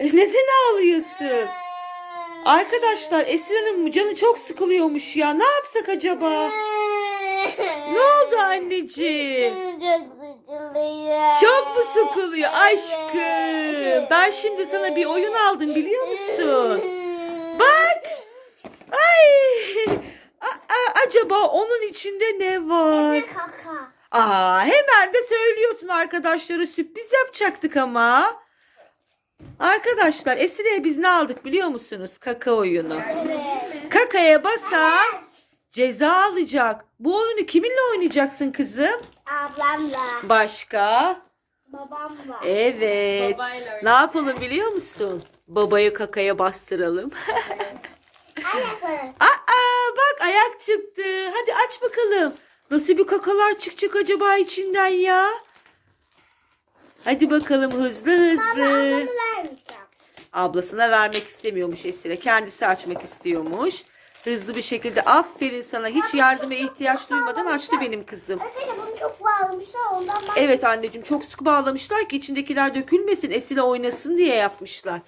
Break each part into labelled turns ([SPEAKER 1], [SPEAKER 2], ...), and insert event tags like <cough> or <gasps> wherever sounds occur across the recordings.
[SPEAKER 1] E, neden ağlıyorsun? Arkadaşlar Esra'nın canı çok sıkılıyormuş ya. Ne yapsak acaba? Ne oldu anneciğim?
[SPEAKER 2] Çok sıkılıyor.
[SPEAKER 1] Çok mu sıkılıyor aşkım? Ben şimdi sana bir oyun aldım biliyor musun? Bak. Ay. Aa, acaba onun içinde ne var?
[SPEAKER 2] Kaka.
[SPEAKER 1] Aa, hemen de söylüyorsun arkadaşlara sürpriz yapacaktık ama. Arkadaşlar Esire'ye biz ne aldık biliyor musunuz? Kaka oyunu. Kakaya basan ceza alacak. Bu oyunu kiminle oynayacaksın kızım?
[SPEAKER 2] Ablamla.
[SPEAKER 1] Başka?
[SPEAKER 2] Babamla.
[SPEAKER 1] Evet.
[SPEAKER 3] Babayla
[SPEAKER 1] Ne yapalım biliyor musun? Babayı kakaya bastıralım.
[SPEAKER 2] Ayakları.
[SPEAKER 1] Aa bak ayak çıktı. Hadi aç bakalım. Nasıl bir kakalar çıkacak acaba içinden ya? Hadi bakalım hızlı hızlı.
[SPEAKER 2] vermeyeceğim.
[SPEAKER 1] Ablasına vermek istemiyormuş Esile. Kendisi açmak istiyormuş. Hızlı bir şekilde aferin sana hiç yardıma ihtiyaç duymadan açtı benim kızım.
[SPEAKER 2] Arkadaşlar bunu çok bağlamışlar ondan ben
[SPEAKER 1] Evet anneciğim çok sıkı bağlamışlar ki içindekiler dökülmesin Esile oynasın diye yapmışlar.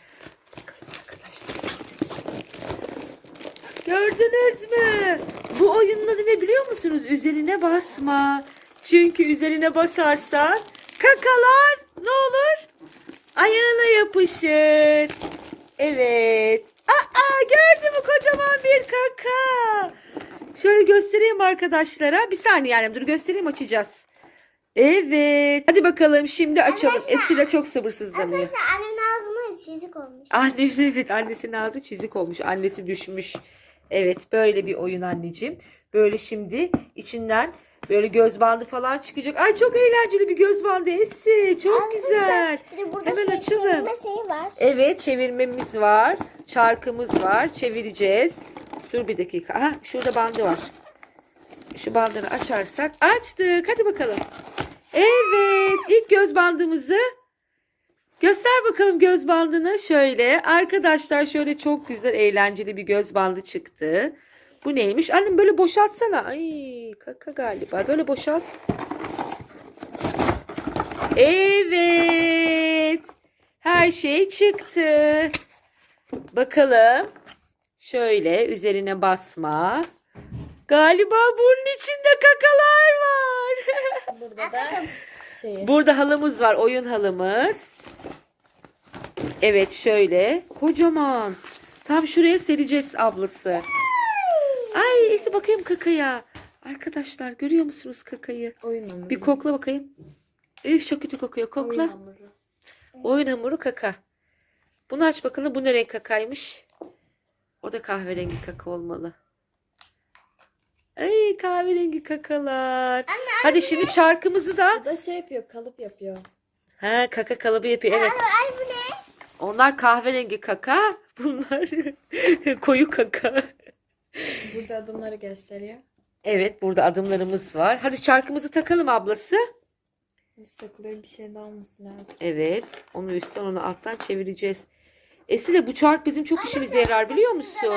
[SPEAKER 1] Gördünüz mü? Bu oyunun adı ne biliyor musunuz? Üzerine basma. Çünkü üzerine basarsan kakalar yapışır. Evet. Aa gördün mü kocaman bir kaka. Şöyle göstereyim arkadaşlara. Bir saniye yani dur göstereyim açacağız. Evet. Hadi bakalım şimdi açalım. Esile çok sabırsızlanıyor.
[SPEAKER 2] Arkadaşlar annemin ağzına çizik olmuş.
[SPEAKER 1] Anne evet annesinin ağzı çizik olmuş. Annesi düşmüş. Evet böyle bir oyun anneciğim. Böyle şimdi içinden böyle göz bandı falan çıkacak. Ay çok eğlenceli bir göz bandı Esi. Çok
[SPEAKER 2] Arkadaşlar,
[SPEAKER 1] güzel.
[SPEAKER 2] Bir de burada
[SPEAKER 1] Hemen
[SPEAKER 2] şey,
[SPEAKER 1] açalım.
[SPEAKER 2] çevirme şeyi var.
[SPEAKER 1] Evet çevirmemiz var. Çarkımız var. Çevireceğiz. Dur bir dakika. Ha, şurada bandı var. Şu bandını açarsak açtık. Hadi bakalım. Evet. ilk göz bandımızı göster bakalım göz bandını. Şöyle. Arkadaşlar şöyle çok güzel eğlenceli bir göz bandı çıktı. Bu neymiş? Annem böyle boşaltsana. Ay kaka galiba. Böyle boşalt. Evet. Her şey çıktı. Bakalım. Şöyle üzerine basma. Galiba bunun içinde kakalar var. <laughs>
[SPEAKER 3] Burada da şeyi.
[SPEAKER 1] Burada halımız var. Oyun halımız. Evet şöyle. Kocaman. Tam şuraya sereceğiz ablası. Ay Esi bakayım kakaya. Arkadaşlar görüyor musunuz kakayı?
[SPEAKER 3] Oyun hamuru.
[SPEAKER 1] Bir kokla bakayım. Üf çok kötü kokuyor.
[SPEAKER 3] Oyun
[SPEAKER 1] Kokla.
[SPEAKER 3] hamuru.
[SPEAKER 1] Oyun hamuru kaka. Bunu aç bakalım. Bu ne renk kakaymış? O da kahverengi kaka olmalı. Ay kahverengi kakalar. Hadi şimdi çarkımızı da.
[SPEAKER 3] Bu da şey yapıyor, kalıp yapıyor.
[SPEAKER 1] Ha kaka kalıbı yapıyor. Evet.
[SPEAKER 2] Ay bu ne?
[SPEAKER 1] Onlar kahverengi kaka. Bunlar <laughs> koyu kaka.
[SPEAKER 3] Burada adımları gösteriyor.
[SPEAKER 1] Evet burada adımlarımız var. Hadi çarkımızı takalım ablası.
[SPEAKER 3] İstakılıyor bir şey de olmasın lazım.
[SPEAKER 1] Evet. Onu üstten onu alttan çevireceğiz. Esile bu çark bizim çok işimize yarar biliyor musun?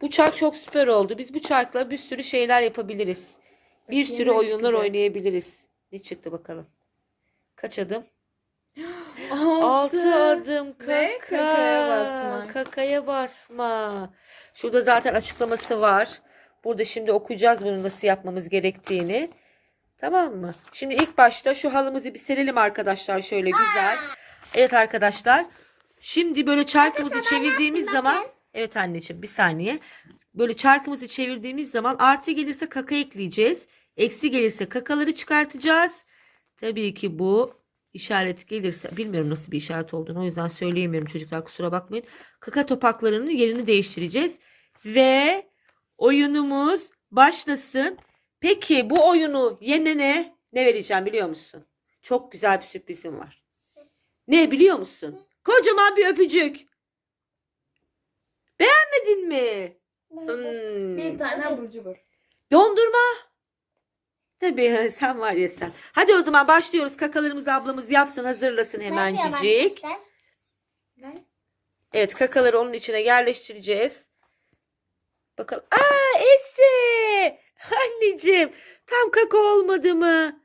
[SPEAKER 1] Bu çark çok süper oldu. Biz bu çarkla bir sürü şeyler yapabiliriz. Bir
[SPEAKER 3] Bakayım
[SPEAKER 1] sürü
[SPEAKER 3] ne
[SPEAKER 1] oyunlar
[SPEAKER 3] çıkacak?
[SPEAKER 1] oynayabiliriz. Ne çıktı bakalım. Kaç adım? <gasps>
[SPEAKER 3] Altı.
[SPEAKER 1] Altı adım kaka.
[SPEAKER 3] Ve kakaya basma.
[SPEAKER 1] Kakaya basma. Şurada zaten açıklaması var. Burada şimdi okuyacağız bunu nasıl yapmamız gerektiğini. Tamam mı? Şimdi ilk başta şu halımızı bir serelim arkadaşlar şöyle güzel. Evet arkadaşlar. Şimdi böyle çarkımızı çevirdiğimiz zaman Evet anneciğim bir saniye. Böyle çarkımızı çevirdiğimiz zaman artı gelirse kaka ekleyeceğiz. Eksi gelirse kakaları çıkartacağız. Tabii ki bu işaret gelirse bilmiyorum nasıl bir işaret olduğunu o yüzden söyleyemiyorum çocuklar kusura bakmayın. Kaka topaklarının yerini değiştireceğiz. Ve oyunumuz başlasın. Peki bu oyunu yenene ne vereceğim biliyor musun? Çok güzel bir sürprizim var. Ne biliyor musun? Kocaman bir öpücük. Beğenmedin mi? Hmm.
[SPEAKER 3] Bir tane abur cubur.
[SPEAKER 1] Dondurma. Tabii <laughs> sen var ya sen. Hadi o zaman başlıyoruz. Kakalarımızı ablamız yapsın hazırlasın
[SPEAKER 2] yapıyorum
[SPEAKER 1] hemencik. Evet kakaları onun içine yerleştireceğiz. Bakalım. Aa Esi. <laughs> Anneciğim tam kaka olmadı mı?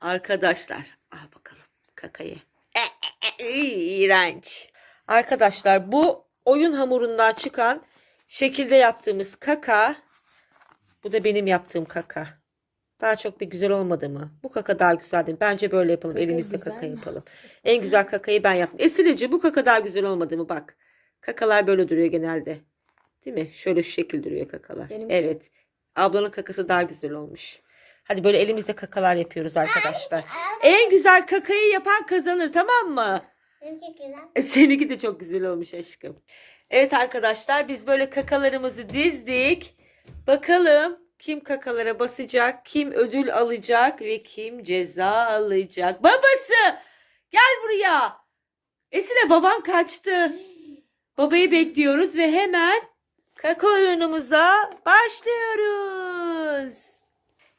[SPEAKER 1] Arkadaşlar al bakalım kakayı. Eh. iğrenç. Arkadaşlar bu oyun hamurundan çıkan şekilde yaptığımız kaka. Bu da benim yaptığım kaka. Daha çok bir güzel olmadı mı? Bu kaka daha güzel değil mi? Bence böyle yapalım.
[SPEAKER 3] Kaka
[SPEAKER 1] Elimizde
[SPEAKER 3] güzel
[SPEAKER 1] kaka
[SPEAKER 3] mi?
[SPEAKER 1] yapalım. En güzel kakayı ben yaptım. Esileci bu kaka daha güzel olmadı mı? Bak. Kakalar böyle duruyor genelde. Değil mi? Şöyle şu şekil duruyor kakalar.
[SPEAKER 3] Benimki.
[SPEAKER 1] Evet. Ablanın kakası daha güzel olmuş. Hadi böyle elimizde kakalar yapıyoruz arkadaşlar. En güzel kakayı yapan kazanır tamam mı?
[SPEAKER 2] Benimki güzel.
[SPEAKER 1] E, Seninki de çok güzel olmuş aşkım. Evet arkadaşlar biz böyle kakalarımızı dizdik. Bakalım kim kakalara basacak, kim ödül alacak ve kim ceza alacak. Babası gel buraya. Esile baban kaçtı. Babayı bekliyoruz ve hemen kaka oyunumuza başlıyoruz.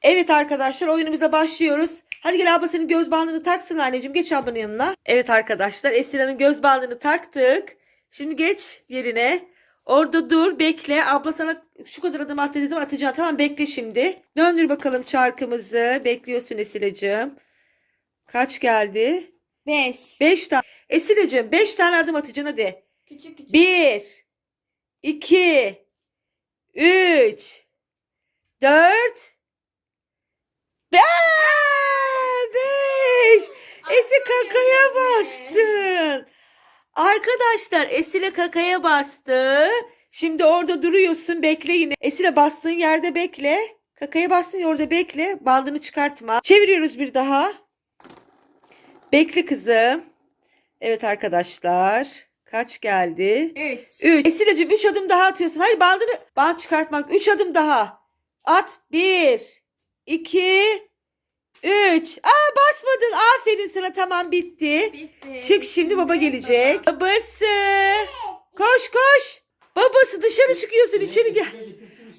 [SPEAKER 1] Evet arkadaşlar oyunumuza başlıyoruz. Hadi gel abla senin göz bandını taksın anneciğim. Geç ablanın yanına. Evet arkadaşlar Esra'nın göz bandını taktık. Şimdi geç yerine. Orada dur bekle. Abla sana şu kadar adım at dediği zaman atacağım. Tamam bekle şimdi. Döndür bakalım çarkımızı. Bekliyorsun Esile'cim. Kaç geldi?
[SPEAKER 3] 5.
[SPEAKER 1] 5 tane. Esile'cim 5 tane adım atacaksın hadi.
[SPEAKER 3] Küçük küçük.
[SPEAKER 1] 1 2 3 4 5 Esi kakaya bastın. Arkadaşlar Esile kakaya bastı. Şimdi orada duruyorsun bekle yine. Esile bastığın yerde bekle. Kakaya bastın orada bekle. Bandını çıkartma. Çeviriyoruz bir daha. Bekle kızım. Evet arkadaşlar. Kaç geldi?
[SPEAKER 3] 3.
[SPEAKER 1] 3. Esile'cim 3 adım daha atıyorsun. Hayır bandını band çıkartmak. 3 adım daha. At. 1 2 3. Aa basmadın. Aferin sana. Tamam bitti.
[SPEAKER 3] Bitti.
[SPEAKER 1] Çık şimdi baba gelecek. Babası. Koş koş. Babası dışarı çıkıyorsun. içeri gel.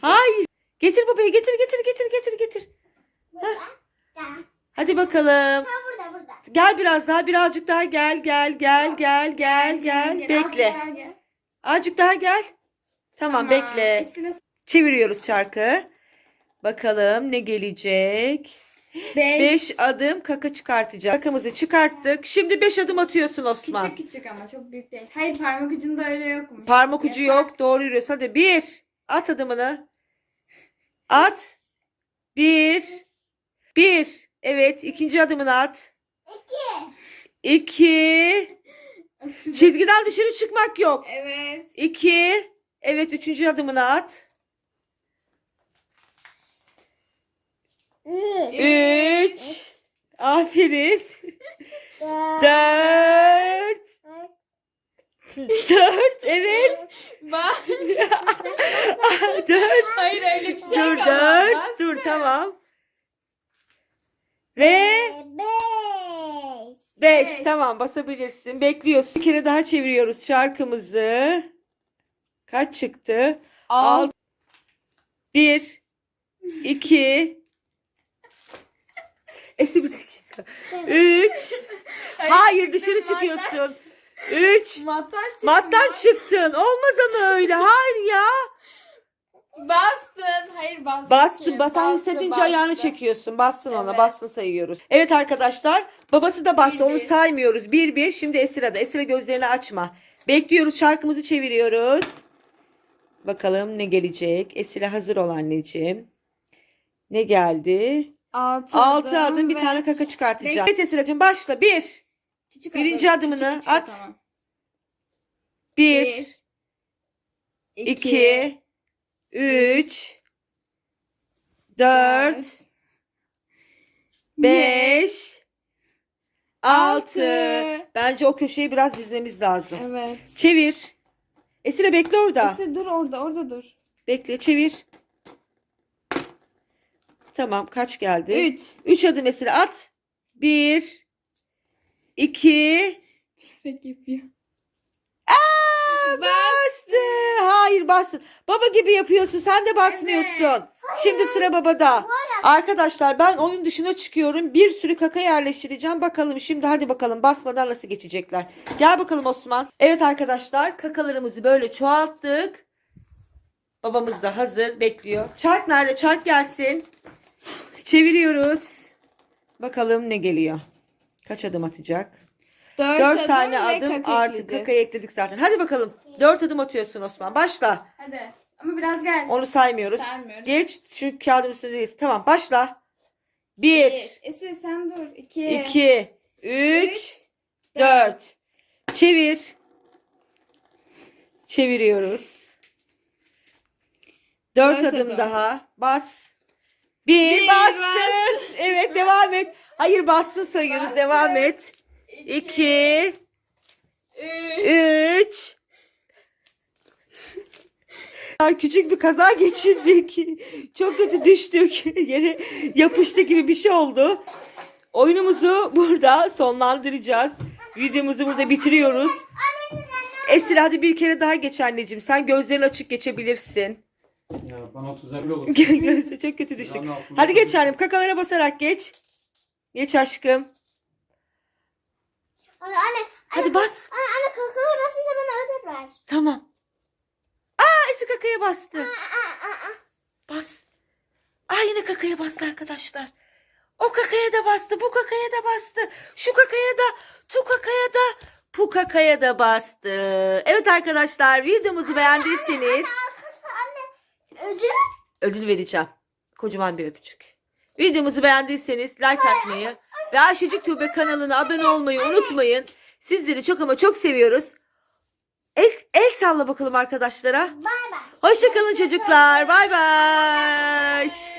[SPEAKER 1] Hayır. Getir babayı. Getir getir getir getir getir.
[SPEAKER 2] Burada. Gel.
[SPEAKER 1] Hadi bakalım.
[SPEAKER 2] Ha burada burada.
[SPEAKER 1] Gel biraz daha. Birazcık daha gel gel gel gel gel gel. Bekle.
[SPEAKER 3] Gel.
[SPEAKER 1] Azıcık daha gel. Tamam bekle.
[SPEAKER 3] Üstüne
[SPEAKER 1] Çeviriyoruz çarkı. Bakalım ne gelecek.
[SPEAKER 3] 5.
[SPEAKER 1] 5 adım kaka çıkartacak. Kakamızı çıkarttık. Şimdi 5 adım atıyorsun Osman.
[SPEAKER 3] Küçük küçük ama çok büyük değil. Hayır parmak ucunda öyle yok mu?
[SPEAKER 1] Parmak ucu
[SPEAKER 3] Yasak.
[SPEAKER 1] yok. Doğru yürüyorsun. Hadi 1. At adımını. At. 1. 1. Evet. ikinci adımını at.
[SPEAKER 2] İki.
[SPEAKER 1] 2. Çizgiden dışarı çıkmak yok.
[SPEAKER 3] Evet.
[SPEAKER 1] 2. Evet. Üçüncü adımını at.
[SPEAKER 2] Üç.
[SPEAKER 1] 3. Aferin.
[SPEAKER 2] Dört.
[SPEAKER 1] 4. 4. Evet.
[SPEAKER 3] Bak.
[SPEAKER 1] 4.
[SPEAKER 3] Hayır öyle bir şey
[SPEAKER 1] Dur
[SPEAKER 3] yok ama.
[SPEAKER 1] 4.
[SPEAKER 3] Bas.
[SPEAKER 1] Dur tamam. Ve
[SPEAKER 2] Beş.
[SPEAKER 1] 5
[SPEAKER 3] Beş.
[SPEAKER 1] tamam basabilirsin. Bekliyorsun. Bir kere daha çeviriyoruz şarkımızı. Kaç çıktı?
[SPEAKER 3] Al.
[SPEAKER 1] 1 2 Esi bir dakika. 3 <laughs> Hayır dışarı çıkıyorsun. 3
[SPEAKER 3] Mattan çıktı.
[SPEAKER 1] Mattan çıktın. Olmaz ama öyle. Hayır ya.
[SPEAKER 3] Bastın. Hayır bastın.
[SPEAKER 1] Bastın. Basan hissedince ayağını
[SPEAKER 3] bastı.
[SPEAKER 1] çekiyorsun. Bastın ona.
[SPEAKER 3] Evet.
[SPEAKER 1] Bastın sayıyoruz. Evet arkadaşlar. Babası da bastı.
[SPEAKER 3] Bir,
[SPEAKER 1] Onu
[SPEAKER 3] bir.
[SPEAKER 1] saymıyoruz. 1 1. Şimdi Esra'da. Esra gözlerini açma. Bekliyoruz. Şarkımızı çeviriyoruz. Bakalım ne gelecek. Esra hazır ol anneciğim. Ne geldi?
[SPEAKER 3] Altı,
[SPEAKER 1] 6 adım bir
[SPEAKER 3] ve
[SPEAKER 1] tane kaka çıkartacağım. Evet Esra'cığım başla. 1
[SPEAKER 3] küçük
[SPEAKER 1] birinci
[SPEAKER 3] adım.
[SPEAKER 1] adımını
[SPEAKER 3] Küçük, küçük,
[SPEAKER 1] at.
[SPEAKER 3] tamam.
[SPEAKER 1] 1
[SPEAKER 3] Bir,
[SPEAKER 1] 2 3 4
[SPEAKER 3] dört,
[SPEAKER 1] 5 6
[SPEAKER 3] altı.
[SPEAKER 1] Bence o köşeyi biraz dizmemiz lazım.
[SPEAKER 3] Evet.
[SPEAKER 1] Çevir. Esile bekle orada.
[SPEAKER 3] Neyse dur orada orada dur.
[SPEAKER 1] Bekle çevir. Tamam kaç geldi?
[SPEAKER 3] 3.
[SPEAKER 1] 3 adım Esile at. 1 2
[SPEAKER 3] Renk yapıyor.
[SPEAKER 1] Bastı. Hayır bastın. Baba gibi yapıyorsun. Sen de basmıyorsun. Şimdi sıra babada. Arkadaşlar ben oyun dışına çıkıyorum. Bir sürü kaka yerleştireceğim. Bakalım şimdi hadi bakalım basmadan nasıl geçecekler. Gel bakalım Osman. Evet arkadaşlar kakalarımızı böyle çoğalttık. Babamız da hazır bekliyor. Çark nerede? Çark gelsin. Çeviriyoruz. Bakalım ne geliyor. Kaç adım atacak?
[SPEAKER 3] Dört,
[SPEAKER 1] Dört tane
[SPEAKER 3] ve
[SPEAKER 1] adım
[SPEAKER 3] kaka
[SPEAKER 1] artı
[SPEAKER 3] ekleyeceğiz.
[SPEAKER 1] kakayı ekledik zaten. Hadi bakalım. Dört adım atıyorsun Osman. Başla.
[SPEAKER 3] Hadi. Ama biraz gel.
[SPEAKER 1] Onu saymıyoruz.
[SPEAKER 3] Saymıyoruz.
[SPEAKER 1] Geç şu kağıdın üstündeyiz. Tamam başla. Bir,
[SPEAKER 3] Bir. Esin sen dur. İki.
[SPEAKER 1] iki, üç, dört. Çevir. Çeviriyoruz. Dört,
[SPEAKER 3] Dört
[SPEAKER 1] adım,
[SPEAKER 3] adım.
[SPEAKER 1] daha. Bas. Bir,
[SPEAKER 3] Bir,
[SPEAKER 1] bastın. Evet devam et. Hayır bastın sayıyoruz.
[SPEAKER 3] Bastım.
[SPEAKER 1] Devam et. İki,
[SPEAKER 3] Üç. <laughs>
[SPEAKER 1] üç. Küçük bir kaza geçirdik. <laughs> Çok kötü düştük. <laughs> Yere yapıştı gibi bir şey oldu. Oyunumuzu burada sonlandıracağız. Videomuzu burada bitiriyoruz. Esir hadi bir kere daha geç anneciğim. Sen gözlerini açık geçebilirsin.
[SPEAKER 4] Ya bana tuzak olur. <laughs>
[SPEAKER 1] Gözü çok kötü düştük. Hadi geç
[SPEAKER 4] koyayım.
[SPEAKER 1] annem. Kakalara basarak geç. Geç aşkım.
[SPEAKER 2] Anne anne.
[SPEAKER 1] Hadi bas.
[SPEAKER 2] Anne anne kakalar basınca bana ödül ver.
[SPEAKER 1] Tamam. Aa Esir kakaya bastı.
[SPEAKER 2] Aa, aa, aa.
[SPEAKER 1] Bas. Aa yine kakaya bastı arkadaşlar. O kakaya da bastı. Bu kakaya da bastı. Şu kakaya da. Tu kakaya da. Bu kakaya da bastı. Evet arkadaşlar videomuzu beğendiyseniz
[SPEAKER 2] ödül.
[SPEAKER 1] ödül vereceğim. Kocaman bir öpücük. Videomuzu beğendiyseniz like atmayı ve Ayşecik Tuğbe kanalına abone olmayı unutmayın. Sizleri çok ama çok seviyoruz. El, el salla bakalım arkadaşlara.
[SPEAKER 2] Bay bay.
[SPEAKER 1] Hoşçakalın çocuklar. Bay bay.